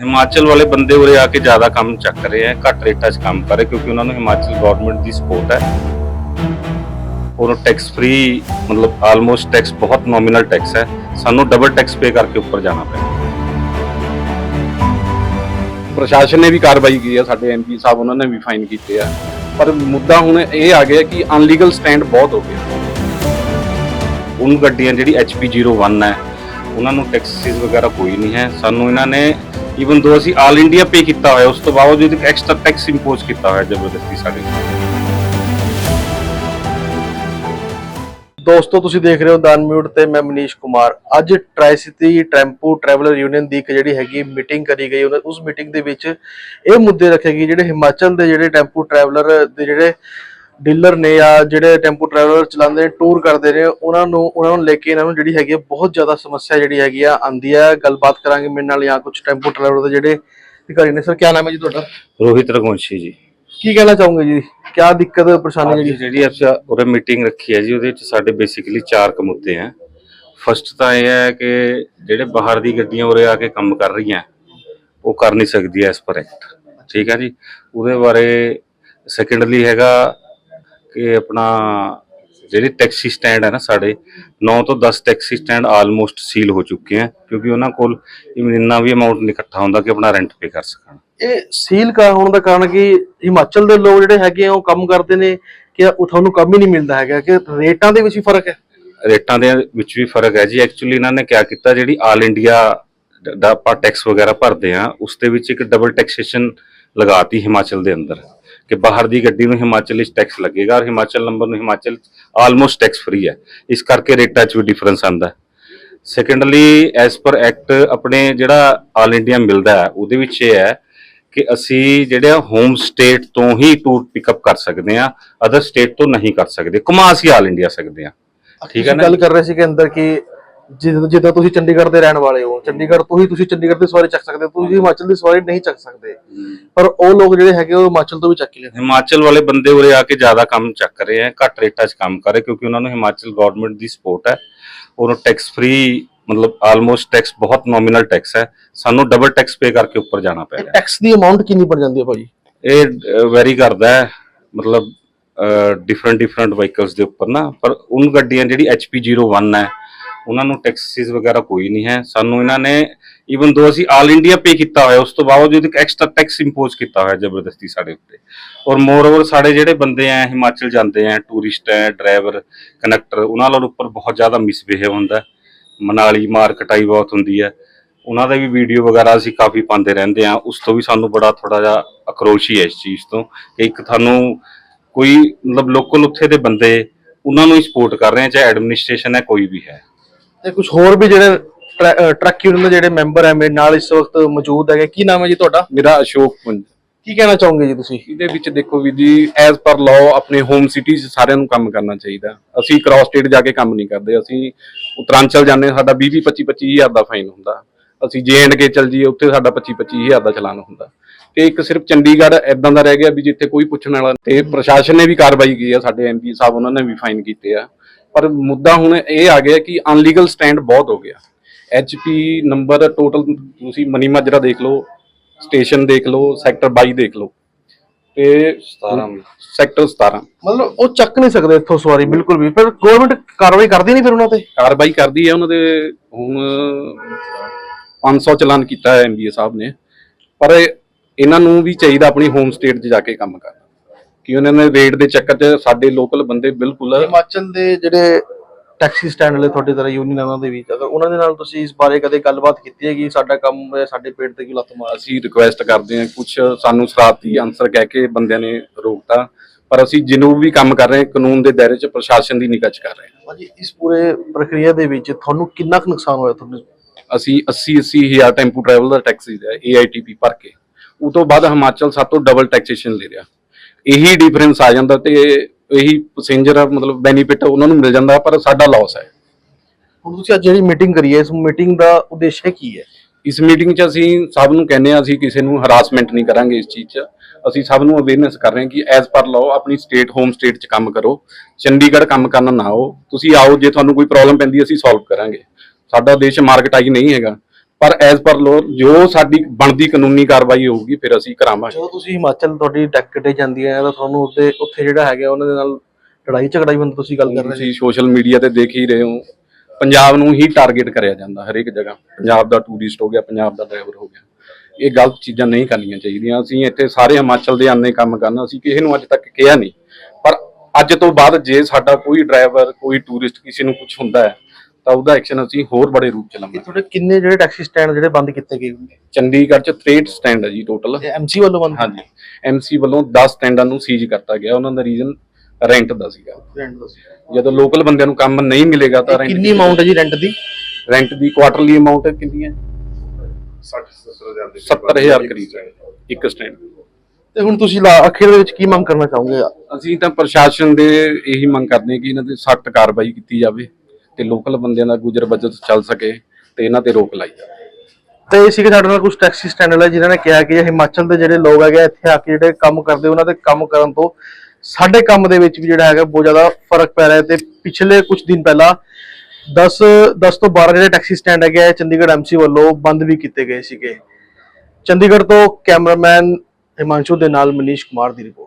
ਹਿਮਾਚਲ ਵਾਲੇ ਬੰਦੇ ਉਰੇ ਆ ਕੇ ਜ਼ਿਆਦਾ ਕੰਮ ਚੱਕ ਰਹੇ ਆ, ਘੱਟ ਰੇਟਾਂ 'ਚ ਕੰਮ ਕਰ ਰਹੇ, ਕਿਉਂਕਿ ਉਹਨਾਂ ਨੂੰ ਹਿਮਾਚਲ ਗਵਰਨਮੈਂਟ ਦੀ ਸਪੋਰਟ ਹੈ। ਉਹਨੂੰ ਟੈਕਸ ਫ੍ਰੀ ਮਤਲਬ ਆਲਮੋਸਟ ਟੈਕਸ ਬਹੁਤ ਨੋਮੀਨਲ ਟੈਕਸ ਹੈ। ਸਾਨੂੰ ਡਬਲ ਟੈਕਸ ਪੇ ਕਰਕੇ ਉੱਪਰ ਜਾਣਾ ਪੈਂਦਾ ਪ੍ਰਸ਼ਾਸਨ ਨੇ ਵੀ ਕਾਰਵਾਈ ਕੀਤੀ ਆ ਸਾਡੇ ਐਮਪੀ ਸਾਹਿਬ ਉਹਨਾਂ ਨੇ ਵੀ ਫਾਈਨ ਕੀਤੇ ਆ। ਪਰ ਮੁੱਦਾ ਹੁਣ ਇਹ ਆ ਗਿਆ ਕਿ ਅਨਲੀਗਲ ਸਟੈਂਡ ਬਹੁਤ ਹੋ ਗਿਆ। ਉਨ ਗੱਡੀਆਂ ਜਿਹੜੀ HP01 ਹੈ, ਉਹਨਾਂ ਨੂੰ ਟੈਕਸਿਸ ਵਗੈਰਾ ਕੋਈ ਨਹੀਂ ਹੈ। ਸਾਨੂੰ ਇਹਨਾਂ ਨੇ ਈਵਨ ਦੋ ਅਸੀਂ ਆਲ ਇੰਡੀਆ ਪੇ ਕੀਤਾ ਹੋਇਆ, ਉਸ ਤੋਂ ਬਾਵਜੂਦ ਇੱਕ ਐਕਸਟਰਾ ਟੈਕਸ ਇੰਪੋਜ਼ ਕੀਤਾ ਹੋਇਆ ਜ਼ਬਰਦਸਤੀ ਸਾਡੇ ਦੋਸਤੋ, ਤੁਸੀਂ ਦੇਖ ਰਹੇ ਹੋ ਦਾਨ ਮਿਊਟ ਤੇ ਮੈਂ ਮਨੀਸ਼ ਕੁਮਾਰ। ਅੱਜ ਟ੍ਰਾਈ ਟੈਂਪੂ ਟਰੈਵਲਰ ਯੂਨੀਅਨ ਦੀ ਇੱਕ ਜਿਹੜੀ ਹੈਗੀ ਮੀਟਿੰਗ ਕਰੀ ਗਈ ਉਸ ਮੀਟਿੰਗ ਦੇ ਵਿੱਚ ਇਹ ਮੁੱਦੇ ਰੱਖੇ ਗਏ, ਜਿਹੜੇ ਹਿਮਾਚਲ ਦੇ ਜਿਹੜੇ ਟੈਂਪੂ ਟਰੈਵਲਰ ਦੇ ਜਿਹੜੇ ਡੀਲਰ ਨੇ ਜਾਂ ਜਿਹੜੇ ਟੈਂਪੂ ਟਰੈਵਲਰ ਚਲਾਉਂਦੇ ਨੇ ਟੂਰ ਕਰਦੇ ਨੇ ਉਹਨਾਂ ਨੂੰ ਉਹਨਾਂ ਨੂੰ ਲੈ ਕੇ ਇਹਨਾਂ ਨੂੰ ਜਿਹੜੀ ਹੈਗੀ ਬਹੁਤ ਜ਼ਿਆਦਾ ਸਮੱਸਿਆ ਜਿਹੜੀ ਹੈਗੀ ਆ ਆਂਦੀ ਹੈ ਗੱਲਬਾਤ ਕਰਾਂਗੇ ਮੇਰੇ ਨਾਲ ਜਾਂ ਕੁਝ ਟੈਂਪੂ ਟਰੈਵਲਰ ਦੇ ਜਿਹੜੇ ਅਧਿਕਾਰੀ ਨੇ। ਸਰ ਕੀ ਨਾਮ ਹੈ ਜੀ ਤੁਹਾਡਾ? ਰੋਹਿਤ ਰਘੁਵੰਸ਼ੀ ਜੀ। ਕੀ ਕਹਿਣਾ ਚਾਹੋਗੇ ਜੀ? ਕੀ ਦਿੱਕਤ ਪਰੇਸ਼ਾਨੀ ਜਿਹੜੀ? ਜਿਹੜੀ ਆਪਾਂ ਉਰੇ ਮੀਟਿੰਗ ਰੱਖੀ ਹੈ ਜੀ ਉਹਦੇ ਵਿੱਚ ਸਾਡੇ ਬੇਸਿਕਲੀ ਚਾਰ ਕੁ ਮੁੱਦੇ ਹੈ ਫਸਟ ਤਾਂ ਇਹ ਹੈ ਕਿ ਜਿਹੜੇ ਬਾਹਰ ਦੀ ਗੱਡੀਆਂ ਉਰੇ ਆ ਕੇ ਕੰਮ ਕਰ ਰਹੀਆਂ ਉਹ ਕਰ ਨਹੀਂ ਸਕਦੀ ਐਸ ਪਰ। ਐਕਟ ਠੀਕ ਹੈ ਜੀ? ਉਹਦੇ ਬਾਰੇ ਸੈਕੰਡਲੀ ਹੈਗਾ ਕਿ ਆਪਣਾ ਜਿਹੜੇ ਟੈਕਸੀ ਸਟੈਂਡ ਹੈ ਨਾ ਸਾਡੇ 9 ਤੋਂ 10 ਟੈਕਸੀ ਸਟੈਂਡ ਆਲਮੋਸਟ ਸੀਲ ਹੋ ਚੁੱਕੇ ਹੈ ਕਿਉਂਕਿ ਉਹਨਾਂ ਕੋਲ ਇੰਨਾ ਵੀ ਅਮਾਉਂਟ ਇਕੱਠਾ ਹੁੰਦਾ ਕਿ ਆਪਣਾ ਰੈਂਟ ਪੇ ਕਰ ਸਕਣ। ਇਹ ਸੀਲ ਕਾ ਹੋਣ ਦਾ ਕਾਰਨ ਕਿ ਹਿਮਾਚਲ ਦੇ ਲੋਕ ਜਿਹੜੇ ਹੈਗੇ ਆ ਉਹ ਕੰਮ ਕਰਦੇ ਨੇ ਕਿ ਉਹ ਤੁਹਾਨੂੰ ਕੰਮ ਹੀ ਨਹੀਂ ਮਿਲਦਾ ਹੈਗਾ ਕਿ ਰੇਟਾਂ ਦੇ ਵਿੱਚ ਹੀ ਫ਼ਰਕ ਹੈ? ਰੇਟਾਂ ਦੇ ਵਿੱਚ ਵੀ ਫ਼ਰਕ ਹੈ ਜੀ। ਐਕਚੁਅਲੀ ਇਹਨਾਂ ਨੇ ਕਿਆ ਕੀਤਾ ਜਿਹੜੀ ਆਲ ਇੰਡੀਆ ਦਾ ਆਪਾਂ ਟੈਕਸ ਵਗੈਰਾ ਭਰਦੇ ਆ ਉਸ ਦੇ ਵਿੱਚ ਇੱਕ ਡਬਲ ਟੈਕਸੇਸ਼ਨ ਲਗਾਤੀ ਹਿਮਾਚਲ ਦੇ ਅੰਦਰ। ਕਿ ਬਾਹਰ ਦੀ ਗੱਡੀ ਨੂੰ ਹਿਮਾਚਲ ਵਿੱਚ ਟੈਕਸ ਲੱਗੇਗਾ ਔਰ ਹਿਮਾਚਲ ਨੰਬਰ ਨੂੰ ਹਿਮਾਚਲ ਆਲਮੋਸਟ ਟੈਕਸ ਫ੍ਰੀ ਹੈ। ਇਸ ਕਰਕੇ ਰੇਟਾਂ 'ਚ ਵੀ ਡਿਫਰੈਂਸ ਆਂਦਾ ਹੈ। ਸੈਕੰਡਲੀ ਐਸ ਪਰ ਐਕਟ ਆਪਣੇ ਜਿਹੜਾ ਆਲ ਇੰਡੀਆ ਮਿਲਦਾ ਹੈ ਉਹਦੇ ਵਿੱਚ ਇਹ ਹੈ ਕਿ ਅਸੀਂ ਜਿਹੜਾ ਹੋਮ ਸਟੇਟ ਤੋਂ ਹੀ ਟੂਰ ਪਿਕਅਪ ਕਰ ਸਕਦੇ ਆ ਅਦਰ ਸਟੇਟ ਤੋਂ ਨਹੀਂ ਕਰ ਸਕਦੇ। ਘੁਮਾ ਅਸੀਂ ਆਲ ਇੰਡੀਆ ਸਕਦੇ ਆ ਠੀਕ ਹੈ ਨਾ ਗੱਲ ਕਰ ਰਹੇ ਸੀ ਕਿ ਅੰਦਰ ਕਿ ਜਿੱਦਾਂ ਜਿੱਦਾਂ ਤੁਸੀਂ ਚੰਡੀਗੜ੍ਹ ਦੇ ਰਹਿਣ ਵਾਲੇ ਹੋ ਚੰਡੀਗੜ੍ਹ ਤੋਂ ਹੀ ਤੁਸੀਂ ਚੰਡੀਗੜ੍ਹ ਦੀ ਸਵਾਰੀ ਚੱਕ ਸਕਦੇ ਹੋ ਤੁਸੀਂ ਹਿਮਾਚਲ ਦੀ ਸਵਾਰੀ ਨਹੀਂ ਚੱਕ ਸਕਦੇ। ਪਰ ਉਹ ਲੋਕ ਜਿਹੜੇ ਹੈਗੇ ਉਹ ਹਿਮਾਚਲ ਤੋਂ ਵੀ ਚੱਕ ਲੈਂਦੇ ਹਿਮਾਚਲ ਵਾਲੇ ਬੰਦੇ ਉਰੇ ਆ ਕੇ ਜ਼ਿਆਦਾ ਕੰਮ ਚੱਕ ਰਹੇ ਆ ਘੱਟ ਰੇਟਾਂ 'ਚ ਕੰਮ ਕਰ ਰਹੇ ਕਿਉਂਕਿ ਉਹਨਾਂ ਨੂੰ ਹਿਮਾਚਲ ਗਵਰਨਮੈਂਟ ਦੀ ਸਪੋਰਟ ਹੈ। ਉਹਨੂੰ ਟੈਕਸ ਫ੍ਰੀ ਮਤਲਬ ਆਲਮੋਸਟ ਟੈਕਸ ਬਹੁਤ ਨੋਮੀਨਲ ਟੈਕਸ ਹੈ। ਸਾਨੂੰ ਡਬਲ ਟੈਕਸ ਪੇ ਕਰਕੇ ਉੱਪਰ ਜਾਣਾ ਪੈ ਰਿਹਾ। ਟੈਕਸ ਦੀ ਅਮਾਉਂਟ ਕਿੰਨੀ ਬਣ ਜਾਂਦੀ ਹੈ ਭਾਜੀ? ਇਹ ਵੈਰੀ ਕਰਦਾ ਹੈ ਮਤਲਬ ਡਿਫਰੈਂਟ ਡਿਫਰੈਂਟ ਵਹੀਕਲਸ ਦੇ ਉੱਪਰ ਨਾ। ਪਰ ਉਨ ਗੱਡੀਆਂ ਜਿਹੜੀ HP01 ਹੈ ਉਹਨਾਂ ਨੂੰ ਟੈਕਸਿਸ ਵਗੈਰਾ ਕੋਈ ਨਹੀਂ ਹੈ। ਸਾਨੂੰ ਇਹਨਾਂ ਨੇ ਈਵਨ ਦੋ ਅਸੀਂ ਆਲ ਇੰਡੀਆ ਪੇ ਕੀਤਾ ਹੋਇਆ, ਉਸ ਤੋਂ ਬਾਵਜੂਦ ਇੱਕ ਐਕਸਟਰਾ ਟੈਕਸ ਇੰਪੋਜ਼ ਕੀਤਾ ਹੋਇਆ ਜ਼ਬਰਦਸਤੀ ਸਾਡੇ ਉੱਤੇ। ਔਰ ਮੋਰ ਓਵਰ ਸਾਡੇ ਜਿਹੜੇ ਬੰਦੇ ਆ, ਹਿਮਾਚਲ ਜਾਂਦੇ ਆ ਟੂਰਿਸਟ ਹੈ ਡਰਾਈਵਰ ਕਨੈਕਟਰ ਉਹਨਾਂ ਨਾਲ ਉੱਪਰ ਬਹੁਤ ਜ਼ਿਆਦਾ ਮਿਸਬਿਹੇਵ ਹੁੰਦਾ ਮਨਾਲੀ ਮਾਰ ਕਟਾਈ ਬਹੁਤ ਹੁੰਦੀ ਹੈ। ਉਹਨਾਂ ਦਾ ਵੀ ਵੀਡੀਓ ਵਗੈਰਾ ਅਸੀਂ ਕਾਫੀ ਪਾਉਂਦੇ ਰਹਿੰਦੇ ਆ ਉਸ ਤੋਂ ਵੀ ਸਾਨੂੰ ਬੜਾ ਥੋੜਾ ਜਿਹਾ ਅਕਰੋਸ਼ ਹੀ ਹੈ ਇਸ ਚੀਜ਼ ਤੋਂ ਕਿ ਇੱਕ ਤੁਹਾਨੂੰ ਕੋਈ ਮਤਲਬ ਲੋਕਲ ਉੱਥੇ ਦੇ ਬੰਦੇ, ਉਹਨਾਂ ਨੂੰ ਹੀ ਸਪੋਰਟ ਕਰ ਰਹੇ ਆ, ਚਾਹੇ ਐਡਮਿਨਿਸਟ੍ਰੇਸ਼ਨ ਹੈ, ਕੋਈ ਵੀ ਹੈ। ਤੇ ਕੁਝ ਹੋਰ ਵੀ ਜਿਹੜੇ ਟਰੱਕ ਯੂਨੀਅਨ ਦੇ ਜਿਹੜੇ ਮੈਂਬਰ ਹੈ ਮੇਰੇ ਨਾਲ ਇਸ ਵਕਤ ਮੌਜੂਦ ਹੈਗੇ। ਕੀ ਨਾਮ ਹੈ ਜੀ ਤੁਹਾਡਾ? ਮੇਰਾ ਅਸ਼ੋਕ ਪੁੰਜ। ਕੀ ਕਹਿਣਾ ਚਾਹੋਗੇ ਜੀ ਤੁਸੀਂ? ਇਹਦੇ ਵਿੱਚ ਦੇਖੋ ਵੀ ਜੀ ਐਜ਼ ਪਰ ਲਾਅ ਆਪਣੇ ਹੋਮ ਸਿਟੀ 'ਚ ਸਾਰਿਆਂ ਨੂੰ ਕੰਮ ਕਰਨਾ ਚਾਹੀਦਾ। ਅਸੀਂ ਕ੍ਰਾਸ ਸਟੇਟ ਜਾ ਕੇ ਕੰਮ ਨਹੀਂ ਕਰਦੇ। ਅਸੀਂ ਉਤਰਾਂਚਲ ਜਾਂਦੇ ਹਾਂ, ਸਾਡਾ 20 25 25 ਹਜ਼ਾਰ ਦਾ ਫਾਈਨ ਹੁੰਦਾ। ਅਸੀਂ ਜੇ ਐਂਡ ਕੇ ਚੱਲ ਜੀਏ ਉੱਥੇ ਸਾਡਾ 25 25 ਹਜ਼ਾਰ ਦਾ ਚਲਾਨ ਹੁੰਦਾ। ਤੇ ਇੱਕ ਸਿਰਫ ਚੰਡੀਗੜ੍ਹ ਐਦਾਂ ਦਾ ਰਹਿ ਗਿਆ ਵੀ ਜਿੱਥੇ ਕੋਈ ਪੁੱਛਣ ਵਾਲਾ ਤੇ ਪ੍ਰਸ਼ਾਸਨ ਨੇ ਵੀ ਕਾਰਵਾਈ ਕੀਤੀ ਆ ਸਾਡੇ ਐਮਪੀ ਸਾਹਿਬ ਉਹਨਾਂ ਨੇ ਵੀ ਫਾਈਨ ਕੀਤੇ ਆ। ਪਰ ਮੁੱਦਾ ਹੁਣ ਇਹ ਆ ਗਿਆ ਕਿ ਅਨਲੀਗਲ ਸਟੈਂਡ ਬਹੁਤ ਹੋ ਗਿਆ। ਐਚਪੀ ਨੰਬਰ ਟੋਟਲ ਤੁਸੀਂ ਮਨੀ ਮਾਜਰਾ ਦੇਖ ਲਓ ਸਟੇਸ਼ਨ ਦੇਖ ਲਓ ਸੈਕਟਰ 22 ਦੇਖ ਲਓ। ਤੇ 17 ਸੈਕਟਰ 17 ਮਤਲਬ ਉਹ ਚੱਕ ਨਹੀਂ ਸਕਦੇ ਇੱਥੋਂ ਸਵਾਰੀ ਬਿਲਕੁਲ ਵੀ। ਪਰ ਗਵਰਨਮੈਂਟ ਕਾਰਵਾਈ ਕਰਦੀ ਨਹੀਂ ਫਿਰ ਉਹਨਾਂ ਤੇ? ਕਾਰਵਾਈ ਕਰਦੀ ਹੈ ਉਹਨਾਂ ਦੇ ਹੁਣ 500 ਚਲਾਨ ਕੀਤਾ ਹੈ ਐਮਬੀਏ ਸਾਹਿਬ ਨੇ। ਪਰ ਇਹਨਾਂ ਨੂੰ ਵੀ ਚਾਹੀਦਾ ਆਪਣੀ ਹੋਮ ਸਟੇਟ 'ਚ ਜਾ ਕੇ ਕੰਮ ਕਰਨਾ। ਕਿ ਉਹਨਾਂ ਨੇ ਰੇਟ ਦੇ ਚੱਕਰ 'ਚ ਸਾਡੇ ਲੋਕਲ ਬੰਦੇ ਬਿਲਕੁਲ ਹਿਮਾਚਲ ਦੇ ਜਿਹੜੇ ਟੈਕਸੀ ਸਟੈਂਡ ਵਾਲੇ ਤੁਹਾਡੀ ਤਰ੍ਹਾਂ ਯੂਨੀਅਨ ਦੇ ਵਿੱਚ ਅਗਰ ਉਹਨਾਂ ਦੇ ਨਾਲ ਤੁਸੀਂ ਇਸ ਬਾਰੇ ਕਦੇ ਗੱਲਬਾਤ ਕੀਤੀ ਹੈ ਕਿ ਸਾਡਾ ਕੰਮ ਹੈ ਸਾਡੇ ਪੇਟ ਤੇ ਕਿਉਂ ਲੱਤ ਮਾਰ ਅਸੀਂ ਰਿਕੁਐਸਟ ਕਰਦੇ ਹਾਂ ਕੁਝ ਸਾਨੂੰ ਸ਼ਰਾਰਤੀ ਆਨਸਰ ਕਹਿ ਕੇ ਬੰਦਿਆਂ ਨੇ ਰੋਕਤਾ ਪਰ ਅਸੀਂ ਜਿਹਨੂੰ ਵੀ ਕੰਮ ਕਰ ਰਹੇ ਹਾਂ ਕਾਨੂੰਨ ਦੇ ਦਾਇਰੇ 'ਚ ਪ੍ਰਸ਼ਾਸਨ ਦੀ ਨਿਗਾਹ 'ਚ ਕਰ ਰਹੇ ਹਾਂ। ਭਾਜੀ ਇਸ ਪੂਰੇ ਪ੍ਰਕਿਰਿਆ ਦੇ ਵਿੱਚ ਤੁਹਾਨੂੰ ਕਿੰਨਾ ਕੁ ਨੁਕਸਾਨ ਹੋਇਆ ਤੁਹਾਨੂੰ ਅਸੀਂ 80 80 ਹਜ਼ਾਰ ਟੈਂਪੂ ਟਰੈਵਲ ਦਾ ਟੈਕਸ ਹੈ ਏਆਈਟੀਪੀ ਭਰ ਕੇ। ਉਹ ਤੋਂ ਬਾਅਦ ਹਿਮਾਚਲ ਸਾਤੋਂ ਡਬਲ ਟੈਕਸੇਸ਼ਨ ਲੈ ਰਿਹਾ। ਇਹੀ ਡਿਫਰੈਂਸ ਆ ਜਾਂਦਾ ਤੇ ਇਹੀ ਪੈਸੇਂਜਰ ਮਤਲਬ ਬੈਨੀਫਿਟ ਉਹਨਾਂ ਨੂੰ ਮਿਲ ਜਾਂਦਾ ਪਰ ਸਾਡਾ ਲਾਸ ਹੈ। ਹੁਣ ਤੁਸੀਂ ਅੱਜ ਜਿਹੜੀ ਮੀਟਿੰਗ ਕਰੀ ਹੈ ਇਸ ਮੀਟਿੰਗ ਦਾ ਉਦੇਸ਼ ਕੀ ਹੈ? ਇਸ ਮੀਟਿੰਗ 'ਚ ਅਸੀਂ ਸਭ ਨੂੰ ਕਹਿੰਦੇ ਆ ਅਸੀਂ ਕਿਸੇ ਨੂੰ ਹਰਾਸਮੈਂਟ ਨਹੀਂ ਕਰਾਂਗੇ ਇਸ ਚੀਜ਼ 'ਚ। ਅਸੀਂ ਸਭ ਨੂੰ ਅਵੇਅਰਨੈਸ ਕਰ ਰਹੇ ਹਾਂ ਕਿ ਐਜ਼ ਪਰ ਲਾਅ ਆਪਣੀ ਸਟੇਟ ਹੋਮ ਸਟੇਟ 'ਚ ਕੰਮ ਕਰੋ। ਚੰਡੀਗੜ੍ਹ ਕੰਮ ਕਰਨ ਨਾ ਆਓ। ਤੁਸੀਂ ਆਓ ਜੇ ਤੁਹਾਨੂੰ ਕੋਈ ਪ੍ਰੋਬਲਮ ਪੈਂਦੀ ਅਸੀਂ ਸੋਲਵ ਕਰਾਂਗੇ। ਸਾਡਾ ਦੇਸ਼ ਮਾਰਕਟਾਈ ਨਹੀਂ ਹੈਗਾ। ਪਰ ਐਜ਼ ਪਰ ਲੋ ਜੋ ਸਾਡੀ ਬਣਦੀ ਕਾਨੂੰਨੀ ਕਾਰਵਾਈ ਹੋਊਗੀ ਫਿਰ ਅਸੀਂ ਕਰਾਵਾਂਗੇ। ਜਦੋਂ ਤੁਸੀਂ ਹਿਮਾਚਲ ਤੁਹਾਡੀ ਟੈਕਟੇ ਜਾਂਦੀ ਹੈ ਤਾਂ ਤੁਹਾਨੂੰ ਉੱਤੇ ਉੱਥੇ ਜਿਹੜਾ ਹੈਗਾ ਉਹਨਾਂ ਦੇ ਨਾਲ ਲੜਾਈ ਝਗੜਾ ਵੀ ਹੁੰਦਾ ਤੁਸੀਂ ਗੱਲ ਕਰ ਰਹੇ ਸੀ। ਤੁਸੀਂ ਸੋਸ਼ਲ ਮੀਡੀਆ ਤੇ ਦੇਖ ਹੀ ਰਹੇ ਹੋ। ਪੰਜਾਬ ਨੂੰ ਹੀ ਟਾਰਗੇਟ ਕਰਿਆ ਜਾਂਦਾ ਹਰੇਕ ਜਗ੍ਹਾ। ਪੰਜਾਬ ਦਾ ਟੂਰਿਸਟ ਹੋ ਗਿਆ ਪੰਜਾਬ ਦਾ ਡਰਾਈਵਰ ਹੋ ਗਿਆ। ਇਹ ਗਲਤ ਚੀਜ਼ਾਂ ਨਹੀਂ ਕਰਨੀਆਂ ਚਾਹੀਦੀਆਂ। ਅਸੀਂ ਇੱਥੇ ਸਾਰੇ ਹਿਮਾਚਲ ਦੇ ਆਨੇ ਕੰਮ ਕਰਨਾ ਅਸੀਂ ਕਿਸੇ ਨੂੰ ਅੱਜ ਤੱਕ ਕਿਹਾ ਨਹੀਂ। ਪਰ ਅੱਜ ਤੋਂ ਬਾਅਦ ਜੇ ਸਾਡਾ ਕੋਈ ਡਰਾਈਵਰ ਕੋਈ ਟੂਰਿਸਟ ਕਿਸੇ ਨੂੰ ਕੁਝ ਹੁੰਦਾ ਹੈ ਤਾਂ ਉਹਦਾ ਐਕਸ਼ਨ ਅਸੀਂ ਹੋਰ ਬੜੇ ਰੂਪ ਚ ਇਹ ਲਵਾਂਗੇ ਤੁਹਾਡੇ ਕਿੰਨੇ ਜਿਹੜੇ ਟੈਕਸੀ ਸਟੈਂਡ ਜਿਹੜੇ ਬੰਦ ਕੀਤੇ ਗਏ ਹੋਣਗੇ? ਚੰਡੀਗੜ੍ਹ ਚ 63 ਸਟੈਂਡ ਹੈ ਜੀ ਟੋਟਲ ਐਮਸੀ ਵੱਲੋਂ ਬੰਦ ਹਾਂਜੀ। ਐਮਸੀ ਵੱਲੋਂ 10 ਸਟੈਂਡਾਂ ਨੂੰ ਸੀਜ਼ ਕਰਤਾ ਗਿਆ। ਉਹਨਾਂ ਦਾ ਰੀਜ਼ਨ ਰੈਂਟ ਦਾ ਸੀਗਾ। ਰੈਂਟ ਦੱਸੋ ਜਦੋਂ ਲੋਕਲ ਬੰਦਿਆਂ ਨੂੰ ਕੰਮ ਨਹੀਂ ਮਿਲੇਗਾ ਤਾਂ ਇਹ ਕਿੰਨੀ ਅਮਾਉਂਟ ਹੈ ਜੀ ਰੈਂਟ ਦੀ? ਰੈਂਟ ਦੀ ਕੁਆਟਰਲੀ ਅਮਾਉਂਟ ਕਿੰਨੀ ਹੈ? 70000 ਕਰੀਬ ਇੱਕ ਸਟੈਂਡ ਤੇ ਹੁਣ ਤੁਸੀਂ ਲਾ- ਅਖੀਰ ਦੇ ਵਿੱਚ ਕੀ ਮੰਗ ਕਰਨਾ ਚਾਹੋਗੇ? ਅਸੀਂ ਤਾਂ ਪ੍ਰਸ਼ਾਸਨ ਦੇ ਇਹੀ ਮੰਗ ਕਰਦੇ ਹਾਂ ਕਿ ਇਹਨਾਂ ਤੇ ਸਖਤ ਕਾਰਵਾਈ ਕੀਤੀ ਜਾਵੇ। ਤੇ ਲੋਕਲ ਬੰਦਿਆਂ ਦਾ ਗੁਜ਼ਰ ਬਚਤ ਚੱਲ ਸਕੇ ਤੇ ਇਹਨਾਂ ਤੇ ਰੋਕ ਲਾਈ ਜਾਵੇ। ਤੇ ਇਹ ਸੀਗੇ ਸਾਡੇ ਨਾਲ ਕੁਝ ਟੈਕਸੀ ਸਟੈਂਡ ਵਾਲੇ ਜਿਨ੍ਹਾਂ ਨੇ ਕਿਹਾ ਕਿ ਹਿਮਾਚਲ ਦੇ ਜਿਹੜੇ ਲੋਕ ਹੈਗੇ ਆ, ਇੱਥੇ ਆ ਕੇ ਜਿਹੜੇ ਕੰਮ ਕਰਦੇ ਉਹਨਾਂ ਦੇ ਕੰਮ ਕਰਨ ਤੋਂ ਸਾਡੇ ਕੰਮ ਦੇ ਵਿੱਚ ਵੀ ਜਿਹੜਾ ਹੈਗਾ ਬਹੁਤ ਜ਼ਿਆਦਾ ਫ਼ਰਕ ਪੈ ਰਿਹਾ ਤੇ ਪਿਛਲੇ ਕੁਝ ਦਿਨ ਪਹਿਲਾਂ 10 10 ਤੋਂ 12 ਜਿਹੜੇ ਟੈਕਸੀ ਸਟੈਂਡ ਹੈਗੇ ਆ, ਚੰਡੀਗੜ੍ਹ ਐਮਸੀ ਵੱਲੋਂ ਬੰਦ ਵੀ ਕੀਤੇ ਗਏ ਸੀਗੇ। ਚੰਡੀਗੜ੍ਹ ਤੋਂ ਕੈਮਰਾਮੈਨ ਹਿਮਾਂਸ਼ੂ ਦੇ ਨਾਲ ਮਨੀਸ਼ ਕੁਮਾਰ ਦੀ ਰਿਪੋਰਟ